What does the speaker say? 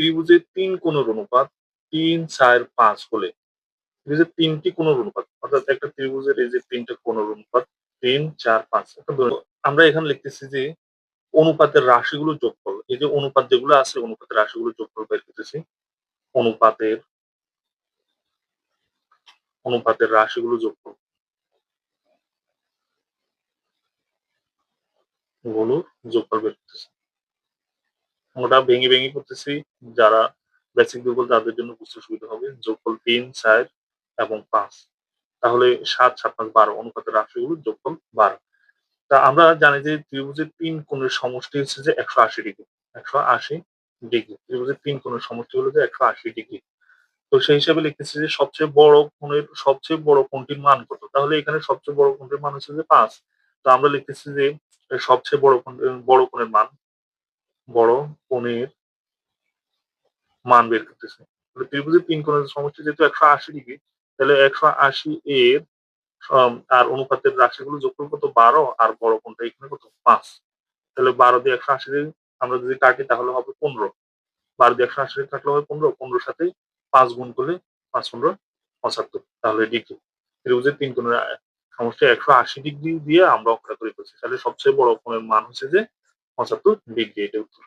ত্রিভুজের তিন কোণের অনুপাত তিন, চার, পাঁচ হলে ত্রিভুজের তিনটি কোণের অনুপাত, অর্থাৎ একটা ত্রিভুজের এই যে তিনটা কোণের অনুপাত, তিন, চার, পাঁচ আমরা এখানে লিখতেছি যে অনুপাতের রাশিগুলো যোগফল এই যে অনুপাত যেগুলো আছে, অনুপাতের রাশিগুলো যোগফল বের করতেছি। অনুপাতের অনুপাতের রাশিগুলো যোগফলগুলো যোগফল বের করতেছি। ওটা ভেঙে ভেঙে করতেছি। যারা বেসিক দুর্বল, তাদের জন্য বুঝতে সুবিধা হবে। যোগফল তিন, চার এবং পাঁচ। তাহলে সাত সাত পাঁচ, বারো অনুপাতের রাশিগুলো যোগফল বারো। তা আমরা জানি যে ত্রিভুজের তিন কোণের সমষ্টি হচ্ছে যে একশো আশি ডিগ্রি। একশো আশি ডিগ্রি। ত্রিভুজের তিন কোণের সমষ্টি হলো যে একশো আশি ডিগ্রি। তো সেই হিসাবে লিখতেছি যে সবচেয়ে বড় কোণের, সবচেয়ে বড় কোণটির মান কত? তাহলে এখানে সবচেয়ে বড় কোণটির মান হচ্ছে যে পাঁচ। তো আমরা লিখতেছি যে সবচেয়ে বড় কোণ, বড় কোণের মান বড় কোণের মান বের করতেছে। ত্রিভুজের তিন কোণের সমষ্টি যেহেতু একশো আশি ডিগ্রি, তাহলে একশো আশি এর আর অনুপাতের রাশিগুলো যোগফল কত? বারো, আর বড় কোণটা এখানে কত? পাঁচ। তাহলে বারো দিয়ে একশো আশি দিয়ে আমরা যদি কাটি, তাহলে হবে পনেরো। বারো দিয়ে একশো আশি দিয়ে কাটলে হবে পনেরো, পনেরোর সাথে পাঁচ গুণ করলে পাঁচ পনেরো পঁচাত্তর, তাহলে ডিগ্রি। ত্রিভুজের তিন কোণের সমষ্টি একশো আশি ডিগ্রি দিয়ে আমরা অঙ্কটা তৈরি করছি। তাহলে সবচেয়ে বড় কোণের মান হচ্ছে যে পঁচাত্তর ডিগ্রি এটা উত্তর